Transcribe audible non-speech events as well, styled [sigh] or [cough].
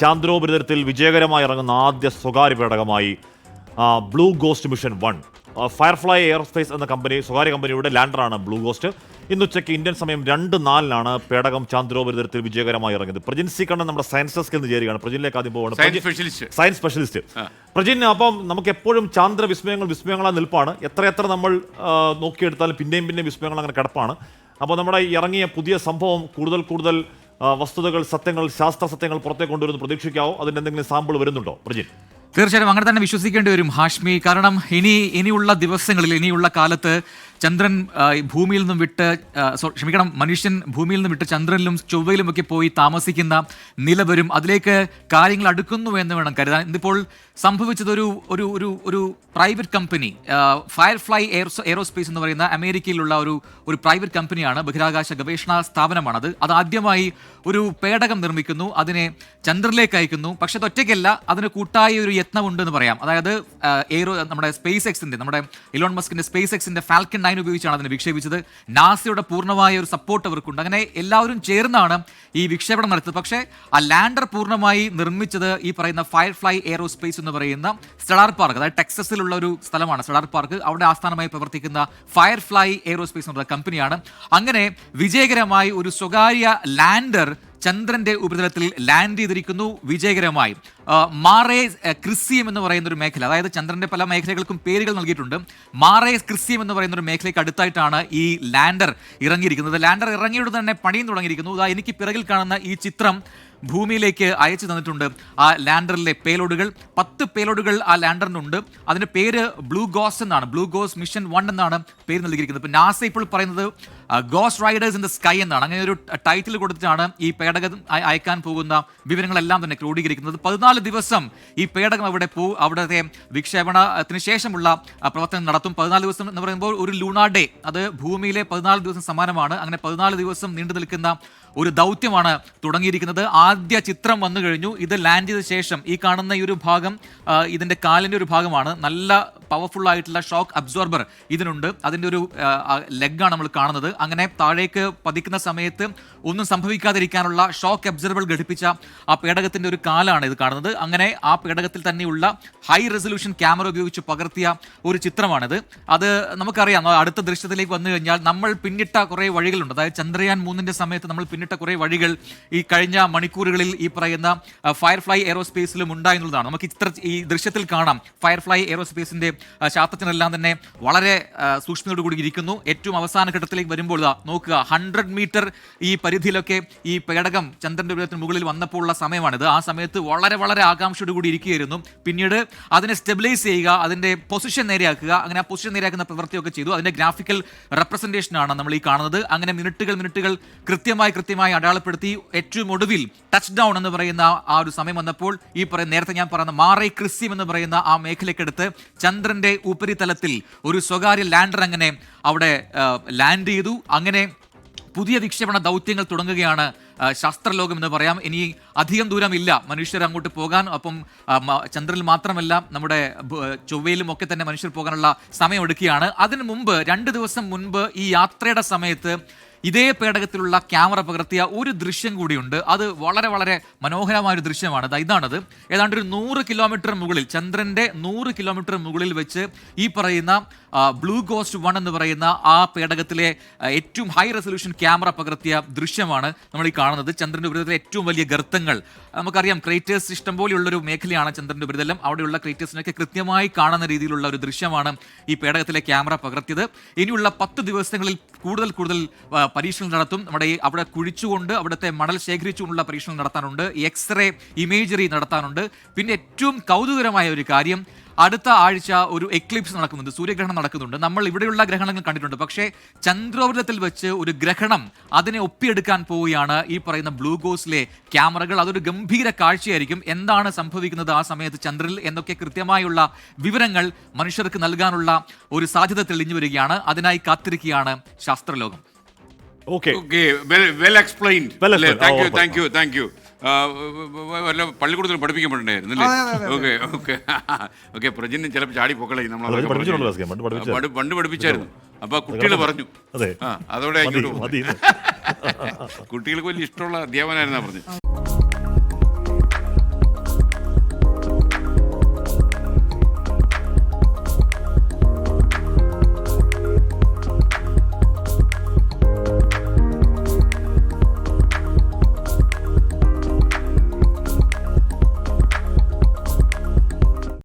ചാന്ദ്രോപരിതലത്തിൽ വിജയകരമായി ഇറങ്ങുന്ന ആദ്യ സ്വകാര്യ പേടകമായി blue ghost mission one. Firefly airspace എന്ന കമ്പനി സ്വകാര്യ കമ്പനിയുടെ ലാൻഡറാണ് ബ്ലൂ ഗോസ്റ്റ്. ഇന്ന് ഉച്ചയ്ക്ക് ഇന്ത്യൻ സമയം രണ്ട് നാലിനാണ് പേടകം ചാന്ദ്രോപരിതലത്തിൽ വിജയകരമായി ഇറങ്ങിയത്. പ്രജിൻ സി കണ്ണൻ നമ്മുടെ സയൻസ് ഡെസ്കിൽ നിന്ന് ചേരുകയാണ്. പ്രജിനിലേക്ക് ആദ്യം പോവാണ്. Science specialist. പ്രജിൻ അപ്പം നമുക്ക് എപ്പോഴും ചാന്ദ്ര വിസ്മയങ്ങൾ വിസ്മയങ്ങളാ നിൽപ്പാണ്. എത്ര എത്ര നമ്മൾ നോക്കിയെടുത്താലും പിന്നെയും പിന്നെയും വിസ്മയങ്ങൾ അങ്ങനെ കിടപ്പാണ്. അപ്പോൾ നമ്മുടെ ഇറങ്ങിയ പുതിയ സംഭവം കൂടുതൽ കൂടുതൽ വസ്തുതകൾ സത്യങ്ങൾ ശാസ്ത്ര സത്യങ്ങൾ പുറത്തേക്ക് കൊണ്ടുവരുന്നു പ്രതീക്ഷിക്കാവോ? അതിന്റെ എന്തെങ്കിലും സാമ്പിൾ വരുന്നുണ്ടോ പ്രജിൻ തീർച്ചയായും അങ്ങനെ തന്നെ വിശ്വസിക്കേണ്ടി വരും ഹാഷ്മി. കാരണം ഇനി ഇനിയുള്ള ദിവസങ്ങളിൽ ഇനിയുള്ള കാലത്ത് ചന്ദ്രൻ ഭൂമിയിൽ നിന്നും വിട്ട് ക്ഷമിക്കണം മനുഷ്യൻ ഭൂമിയിൽ നിന്നും വിട്ട് ചന്ദ്രനിലും ചൊവ്വയിലുമൊക്കെ പോയി താമസിക്കുന്ന നില വരും അതിലേക്ക് കാര്യങ്ങൾ അടുക്കുന്നു എന്ന് വേണം കരുതാൻ. ഇന്നിപ്പോൾ സംഭവിച്ചത് ഒരു ഒരു ഒരു private company Firefly air aerospace എന്ന് പറയുന്ന അമേരിക്കയിലുള്ള ഒരു ഒരു പ്രൈവറ്റ് കമ്പനിയാണ് ബഹിരാകാശ ഗവേഷണ സ്ഥാപനമാണത് അത്. ആദ്യമായി ഒരു പേടകം നിർമ്മിക്കുന്നു അതിനെ ചന്ദ്രനിലേക്ക് അയക്കുന്നു. പക്ഷെ അത് ഒറ്റയ്ക്കല്ല അതിന് കൂട്ടായ ഒരു യത്നമുണ്ട് എന്ന് പറയാം. അതായത് എയറോ നമ്മുടെ സ്പേസ് എക്സിന്റെ നമ്മുടെ ഇലോൺ മസ്കിന്റെ സ്പേസ് എക്സിന്റെ ഫാൽക്കൺ നയൻ ഉപയോഗിച്ചാണ് അതിനെ വിക്ഷേപിച്ചത്. നാസയുടെ പൂർണമായ ഒരു സപ്പോർട്ട് അവർക്കുണ്ട്. അങ്ങനെ എല്ലാവരും ചേർന്നാണ് ഈ വിക്ഷേപണം നടത്തിയത്. പക്ഷേ ആ ലാൻഡർ പൂർണമായി നിർമ്മിച്ചത് ഈ പറയുന്ന ഫയർഫ്ലൈ എയറോസ്പേസ് എന്ന് പറയുന്ന സ്റ്റഡാർ പാർക്ക് അതായത് ടെക്സസിലുള്ള ഒരു സ്ഥലമാണ് സ്റ്റഡാർ പാർക്ക് അവിടെ ആസ്ഥാനമായി പ്രവർത്തിക്കുന്ന ഫയർഫ്ലൈ എയറോസ്പേസ് എന്നുള്ള കമ്പനിയാണ് അങ്ങനെ വിജയകരമായി ഒരു സ്വകാര്യ ലാൻഡർ ചന്ദ്രന്റെ ഉപരിതലത്തിൽ ലാൻഡ് ചെയ്തിരിക്കുന്നു വിജയകരമായി. മാറേ ക്രിസ്യം എന്ന് പറയുന്ന ഒരു മേഖല അതായത് ചന്ദ്രന്റെ പല മേഖലകൾക്കും പേരുകൾ നൽകിയിട്ടുണ്ട്. മാറേ ക്രിസ്യം എന്ന് പറയുന്ന ഒരു മേഖലയ്ക്ക് അടുത്തായിട്ടാണ് ഈ ലാൻഡർ ഇറങ്ങിയിരിക്കുന്നത്. ലാൻഡർ ഇറങ്ങിയോട് തന്നെ പണിയും തുടങ്ങിയിരിക്കുന്നു. ഇതാ എനിക്ക് പിറകിൽ കാണുന്ന ഈ ചിത്രം ഭൂമിയിലേക്ക് അയച്ചു തന്നിട്ടുണ്ട് ആ ലാൻഡറിലെ പേലോഡുകൾ. പത്ത് പേലോഡുകൾ ആ ലാൻഡറിനുണ്ട്. അതിന്റെ പേര് ബ്ലൂ ഗോസ് എന്നാണ്. ബ്ലൂ ഗോസ് മിഷൻ വൺ എന്നാണ് പേര് നൽകിയിരിക്കുന്നത്. ഇപ്പൊ നാസ ഇപ്പോൾ പറയുന്നത് ഗോസ് റൈഡേഴ്സ് ഇൻ ദ സ്കൈ എന്നാണ്. അങ്ങനെ ഒരു ടൈറ്റിൽ കൊടുത്തിട്ടാണ് ഈ പേടകം അയക്കാൻ പോകുന്ന വിവരങ്ങളെല്ലാം തന്നെ ക്രോഡീകരിക്കുന്നത്. പതിനാല് ദിവസം ഈ പേടകം അവിടെ പോ അവിടുത്തെ വിക്ഷേപണത്തിന് ശേഷമുള്ള ആ, പ്രവർത്തനം നടത്തും. പതിനാല് ദിവസം എന്ന് പറയുമ്പോൾ ഒരു ലൂണാ ഡേ അത് ഭൂമിയിലെ പതിനാല് ദിവസം സമാനമാണ്. അങ്ങനെ പതിനാല് ദിവസം നീണ്ടു നിൽക്കുന്ന ഒരു ദൗത്യമാണ് തുടങ്ങിയിരിക്കുന്നത്. ആദ്യ ചിത്രം വന്നു കഴിഞ്ഞു. ഇത് ലാൻഡ് ചെയ്ത ശേഷം ഈ കാണുന്ന ഈ ഒരു ഭാഗം ഇതിന്റെ കാലിന്റെ ഒരു ഭാഗമാണ്. നല്ല പവർഫുൾ ആയിട്ടുള്ള ഷോക്ക് അബ്സോർബർ ഇതിനുണ്ട്. അതിന്റെ ഒരു ലെഗാണ് നമ്മൾ കാണുന്നത്. അങ്ങനെ താഴേക്ക് പതിക്കുന്ന സമയത്ത് ഒന്നും സംഭവിക്കാതിരിക്കാനുള്ള ഷോക്ക് അബ്സോർബർ ഘടിപ്പിച്ച ആ പേടകത്തിന്റെ ഒരു കാലാണ് ഇത് കാണുന്നത്. അങ്ങനെ ആ പേടകത്തിൽ തന്നെയുള്ള ഹൈ റെസൊല്യൂഷൻ ക്യാമറ ഉപയോഗിച്ച് പകർത്തിയ ഒരു ചിത്രമാണിത്. അത് നമുക്കറിയാം അടുത്ത ദൃശ്യത്തിലേക്ക് വന്നു കഴിഞ്ഞാൽ നമ്മൾ പിന്നിട്ട കുറേ വഴികളുണ്ട്. അതായത് ചന്ദ്രയാൻ മൂന്നിന്റെ സമയത്ത് നമ്മൾ പിന്നിട്ട കുറേ വഴികൾ ഈ കഴിഞ്ഞ മണിക്കൂറുകളിൽ ഈ പറയുന്ന ഫയർഫ്ലൈ എയറോസ്പേസിലും ഉണ്ടായിരുന്നതാണ്. നമുക്ക് ഇത്ര ഈ ദൃശ്യത്തിൽ കാണാം. ഫയർഫ്ലൈ എയറോസ്പേസിന്റെ ആ, ശാസ്ത്രജ്ഞരെല്ലാം തന്നെ വളരെ സൂക്ഷ്മതയോടുകൂടി ഇരിക്കുന്നു. ഏറ്റവും അവസാന ഘട്ടത്തിലേക്ക് വരുമ്പോൾ നോക്കുക. ഹൺഡ്രഡ് മീറ്റർ ഈ പരിധിയിലൊക്കെ ഈ പേടകം ചന്ദ്രന്റെ ഉപയോഗത്തിന് മുകളിൽ വന്നപ്പോൾ ഉള്ള സമയമാണിത്. ആ സമയത്ത് വളരെ വളരെ ആകാംക്ഷയോടുകൂടി ഇരിക്കുകയായിരുന്നു. പിന്നീട് അതിനെ സ്റ്റെബിലൈസ് ചെയ്യുക അതിന്റെ പൊസിഷൻ നേരെയാക്കുക അങ്ങനെ ആ പൊസിഷൻ നേരെയാക്കുന്ന പ്രവൃത്തിയൊക്കെ ചെയ്തു. അതിന്റെ ഗ്രാഫിക്കൽ റെപ്രസെന്റേഷൻ ആണ് നമ്മൾ ഈ കാണുന്നത്. അങ്ങനെ മിനിറ്റുകൾ മിനിറ്റുകൾ കൃത്യമായി കൃത്യമായി അടയാളപ്പെടുത്തി ഏറ്റവും ഒടുവിൽ ടച്ച് ഡൗൺ എന്ന് പറയുന്ന ആ ഒരു സമയം വന്നപ്പോൾ ഈ പറയുന്ന നേരത്തെ ഞാൻ പറയുന്ന മാറേ ക്രിസ്യം എന്ന് പറയുന്ന ആ മേഖലയ്ക്കടുത്ത് ചന്ദ്രന്റെ ഉപരിതലത്തിൽ ഒരു സ്വകാര്യ ലാൻഡർ അങ്ങനെ അവിടെ ലാൻഡ് ചെയ്തു. അങ്ങനെ പുതിയ വിക്ഷേപണ ദൗത്യങ്ങൾ തുടങ്ങുകയാണ് ശാസ്ത്രലോകം എന്ന് പറയാം. ഇനി അധികം ദൂരമില്ല. മനുഷ്യർ അങ്ങോട്ട് പോകാൻ അപ്പം ചന്ദ്രനിൽ മാത്രമല്ല നമ്മുടെ ചൊവ്വയിലും ഒക്കെ തന്നെ മനുഷ്യർ പോകാനുള്ള സമയം എടുക്കുകയാണ്. അതിനു മുമ്പ് രണ്ട് ദിവസം മുൻപ് ഈ യാത്രയുടെ സമയത്ത് ഇതേ പേടകത്തിലുള്ള ക്യാമറ പകർത്തിയ ഒരു ദൃശ്യം കൂടിയുണ്ട്. അത് വളരെ വളരെ മനോഹരമായ ഒരു ദൃശ്യമാണ്. ഇതാണത്. ഏതാണ്ട് ഒരു നൂറ് കിലോമീറ്റർ മുകളിൽ ചന്ദ്രന്റെ നൂറ് കിലോമീറ്റർ മുകളിൽ വെച്ച് ഈ പറയുന്ന ബ്ലൂ ഗോസ്റ്റ് വൺ എന്ന് പറയുന്ന ആ പേടകത്തിലെ ഏറ്റവും ഹൈ റെസൊല്യൂഷൻ ക്യാമറ പകർത്തിയ ദൃശ്യമാണ് നമ്മൾ ഈ കാണുന്നത്. ചന്ദ്രന്റെ ഉപരിതലത്തിലെ ഏറ്റവും വലിയ ഗർത്തങ്ങൾ. നമുക്കറിയാം ക്രേറ്റേഴ്സ് ഇഷ്ടം പോലെയുള്ളൊരു മേഖലയാണ് ചന്ദ്രന്റെ ഉപരിതലം. അവിടെയുള്ള ക്രേറ്റേഴ്സിനൊക്കെ കൃത്യമായി കാണുന്ന രീതിയിലുള്ള ഒരു ദൃശ്യമാണ് ഈ പേടകത്തിലെ ക്യാമറ പകർത്തിയത്. ഇനിയുള്ള പത്ത് ദിവസങ്ങളിൽ കൂടുതൽ കൂടുതൽ ആ, പരീക്ഷണങ്ങൾ നടത്തും. നമ്മുടെ ഈ അവിടെ കുഴിച്ചുകൊണ്ട് അവിടുത്തെ മണൽ ശേഖരിച്ചുകൊണ്ടുള്ള പരീക്ഷണം നടത്താനുണ്ട്. X-ray imagery നടത്താനുണ്ട്. പിന്നെ ഏറ്റവും കൗതുകരമായ ഒരു കാര്യം അടുത്ത ആഴ്ച ഒരു എക്ലിപ്സ് നടക്കുന്നുണ്ട്. സൂര്യഗ്രഹണം നടക്കുന്നുണ്ട്. നമ്മൾ ഇവിടെയുള്ള ഗ്രഹണങ്ങൾ കണ്ടിട്ടുണ്ട്. പക്ഷേ ചന്ദ്രോപരത്തിൽ വെച്ച് ഒരു ഗ്രഹണം അതിനെ ഒപ്പിയെടുക്കാൻ പോവുകയാണ് ഈ പറയുന്ന ബ്ലൂ ഗോസിലെ ക്യാമറകൾ. അതൊരു ഗംഭീര കാഴ്ചയായിരിക്കും. എന്താണ് സംഭവിക്കുന്നത് ആ സമയത്ത് ചന്ദ്രനിൽ എന്നൊക്കെ കൃത്യമായുള്ള വിവരങ്ങൾ മനുഷ്യർക്ക് നൽകാനുള്ള ഒരു സാധ്യത തെളിഞ്ഞു വരികയാണ്. അതിനായി കാത്തിരിക്കുകയാണ് ശാസ്ത്രലോകം. Okay okay well explained. Thank you thank you thank you വല്ല പള്ളിക്കൂടത്തിൽ പഠിപ്പിക്കപ്പെടണ്ടായിരുന്നു അല്ലേ? ഓക്കെ ഓക്കെ ഓക്കെ പ്രജനും ചിലപ്പോൾ ചാടി പൊക്കളെ നമ്മൾ പണ്ട്. പഠിപ്പിച്ചായിരുന്നു. അപ്പൊ കുട്ടികൾ പറഞ്ഞു. അതോടെ [laughs] കുട്ടികൾക്ക് വലിയ ഇഷ്ടമുള്ള അധ്യാപനായിരുന്നാ പറഞ്ഞു.